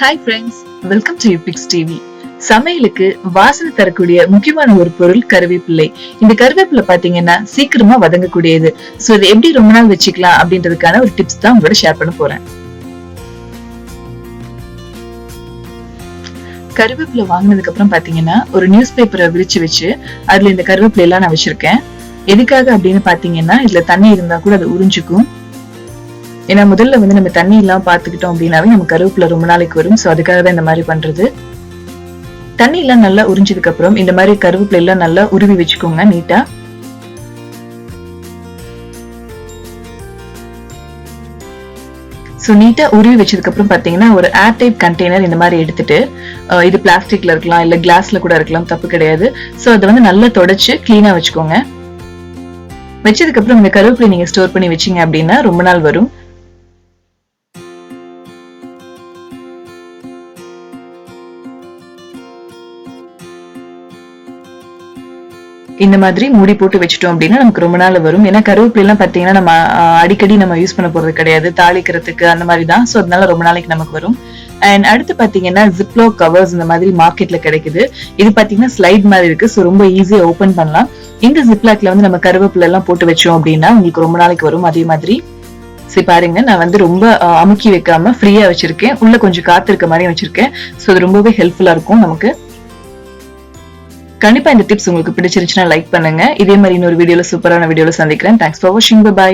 Hi friends welcome to யூபிக்ஸ் TV சமையலுக்கு வாசனை தரக்கூடிய முக்கியமான ஒரு பொருள் கருவேப்பிள்ளை. இந்த கருவேப்பிலை பாத்தீங்கன்னா சீக்கிரமா வதங்கக்கூடியது. சோ இதை எப்படி ரொம்ப நாள் வச்சுக்கலாம் அப்படின்றதுக்கான ஒரு டிப்ஸ் தான் உங்களோட ஷேர் பண்ண போறேன். கருவேப்பிலை வாங்கினதுக்கு அப்புறம் பாத்தீங்கன்னா ஒரு நியூஸ் பேப்பரை விரிச்சு வச்சு அதுல இந்த கருவேப்பிலை எல்லாம் நான் வச்சிருக்கேன். எதுக்காக அப்படின்னு பாத்தீங்கன்னா இதுல தண்ணி இருந்தா கூட அது உறிஞ்சுக்கும். ஏன்னா முதல்ல வந்து நம்ம தண்ணி எல்லாம் பார்த்துக்கிட்டோம் அப்படின்னாவே நம்ம கருவேப்பில ரொம்ப நாளைக்கு வரும். ஸோ அதுக்காக தான் இந்த மாதிரி பண்றது. தண்ணி எல்லாம் நல்லா உறிஞ்சதுக்கு அப்புறம் இந்த மாதிரி கருவேப்பிலை எல்லாம் நல்லா உருவி வச்சுக்கோங்க நீட்டா ஸோ நீட்டாக உருவி வச்சதுக்கு அப்புறம் ஒரு ஏர் டைப் கண்டெய்னர் இந்த மாதிரி எடுத்துட்டு இது பிளாஸ்டிக்ல இருக்கலாம் இல்லை கிளாஸ்ல கூட இருக்கலாம் தப்பு கிடையாது. ஸோ அதை வந்து நல்லா தொடச்சு கிளீனாக வச்சுக்கோங்க. வச்சதுக்கு அப்புறம் இந்த கருவேப்பிலை நீங்க ஸ்டோர் பண்ணி வச்சீங்க அப்படின்னா ரொம்ப நாள் வரும். இந்த மாதிரி மூடி போட்டு வச்சுட்டோம் அப்படின்னா நமக்கு ரொம்ப நாள் வரும். ஏன்னா கருவேப்பிலாம் பார்த்தீங்கன்னா நம்ம அடிக்கடி நம்ம யூஸ் பண்ண போறது கிடையாது. தாளிக்கிறதுக்கு அந்த மாதிரி தான். ஸோ அதனால ரொம்ப நாளைக்கு நமக்கு வரும். அண்ட் அடுத்து பாத்தீங்கன்னா ஜிப்லோ கவர்ஸ் இந்த மாதிரி மார்க்கெட்ல கிடைக்குது. இது பாத்தீங்கன்னா ஸ்லைட் மாதிரி இருக்கு. ஸோ ரொம்ப ஈஸியாக ஓப்பன் பண்ணலாம். இந்த ஜிப்லாக்ல வந்து நம்ம கருவேப்பிலை எல்லாம் போட்டு வச்சோம் அப்படின்னா உங்களுக்கு ரொம்ப நாளைக்கு வரும். அதே மாதிரி சரி பாருங்க. நான் வந்து ரொம்ப அமுக்கி வைக்காம ஃப்ரீயா வச்சிருக்கேன். உள்ள கொஞ்சம் காத்து இருக்க மாதிரி வச்சிருக்கேன். ஸோ அது ரொம்பவே ஹெல்ப்ஃபுல்லா இருக்கும் நமக்கு. கண்டிப்பா இந்த டிப்ஸ் உங்களுக்கு பிடிச்சிருந்துச்சுன்னா லைக் பண்ணுங்க. இதே மாதிரி இன்னொரு வீடியோல சூப்பரான வீடியோல சந்திக்கிறேன். தேங்க்ஸ் ஃபார் வாட்சிங் பை